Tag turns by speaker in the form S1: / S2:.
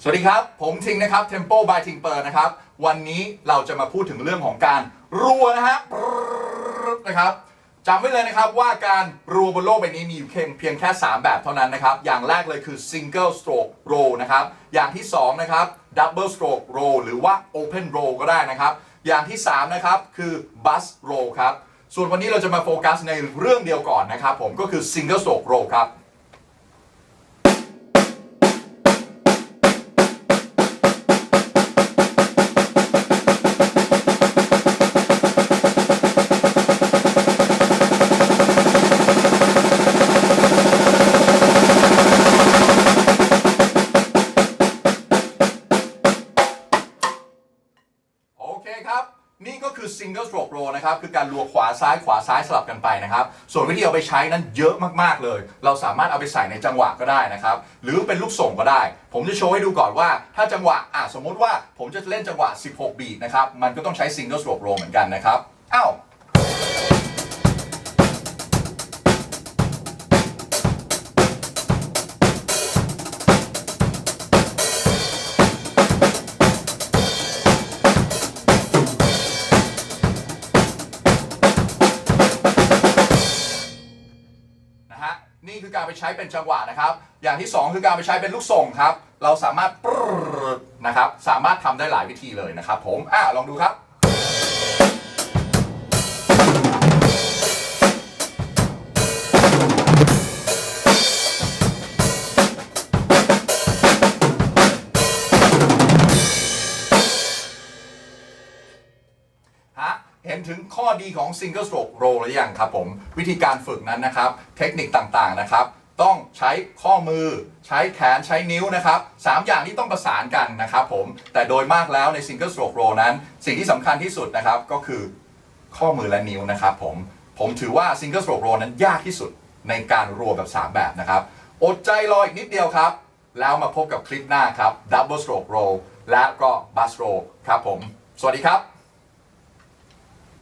S1: สวัสดีครับ ผมทิงนะครับ Tempo by t i n g p e r นะครับ วันนี้เราจะมาพูดถึงเรื่องของการรัวนะฮะนะครับจำไว้เลยนะครับว่าการรัวบนโลกใบนี้มีอยู่เพียงเพียงแค่ 3 แบบเท่านั้นนะครับ อย่างแรกเลยคือ single stroke roll นะครับ อย่างที่ 2 นะครับ double stroke roll หรือว่า open roll ก็ได้นะครับ อย่างที่ 3 นะครับ คือ bus roll ครับ ส่วนวันนี้เราจะมาโฟกัสในเรื่องเดียวก่อนนะครับผมก็คือ single stroke roll ครับ เคครับ นี่ก็คือ single stroke row นะครับ คือการรัวขวาซ้ายขวาซ้ายสลับกันไปนะครับ ส่วนวิธีเอาไปใช้นั้นเยอะมากๆเลย เราสามารถเอาไปใส่ในจังหวะก็ได้นะครับ หรือเป็นลูกส่งก็ได้ ผมจะโชว์ให้ดูก่อนว่า ถ้าจังหวะอะสมมุติว่าผมจะเล่นจังหวะ 16 บีทนะครับ มันก็ต้องใช้ single stroke row เหมือนกันนะครับอ้าว นี่คือการไปใช้เป็นจังหวะนะครับ อย่างที่ 2 คือการไปใช้เป็นลูกส่งครับ เราสามารถปรนะครับ สามารถทำได้หลายวิธีเลยนะครับ ผมอะลองดูครับ เห็นถึงข้อดีของ single stroke roll หรือยังครับผม วิธีการฝึกนั้นนะครับ เทคนิคต่างๆนะครับ ต้องใช้ข้อมือ ใช้แขนใช้นิ้วนะครับสามอย่างที่ต้องประสานกันนะครับผม แต่โดยมากแล้วใน single stroke roll นั้น สิ่งที่สำคัญที่สุดนะครับก็คือข้อมือและนิ้วนะครับผม ผมถือว่า single stroke roll นั้นยากที่สุดในการรัวแบบ 3 แบบนะครับ อดใจรออีกนิดเดียวครับ แล้วมาพบกับคลิปหน้าครับ double stroke roll และก็ bus roll ครับผม สวัสดีครับ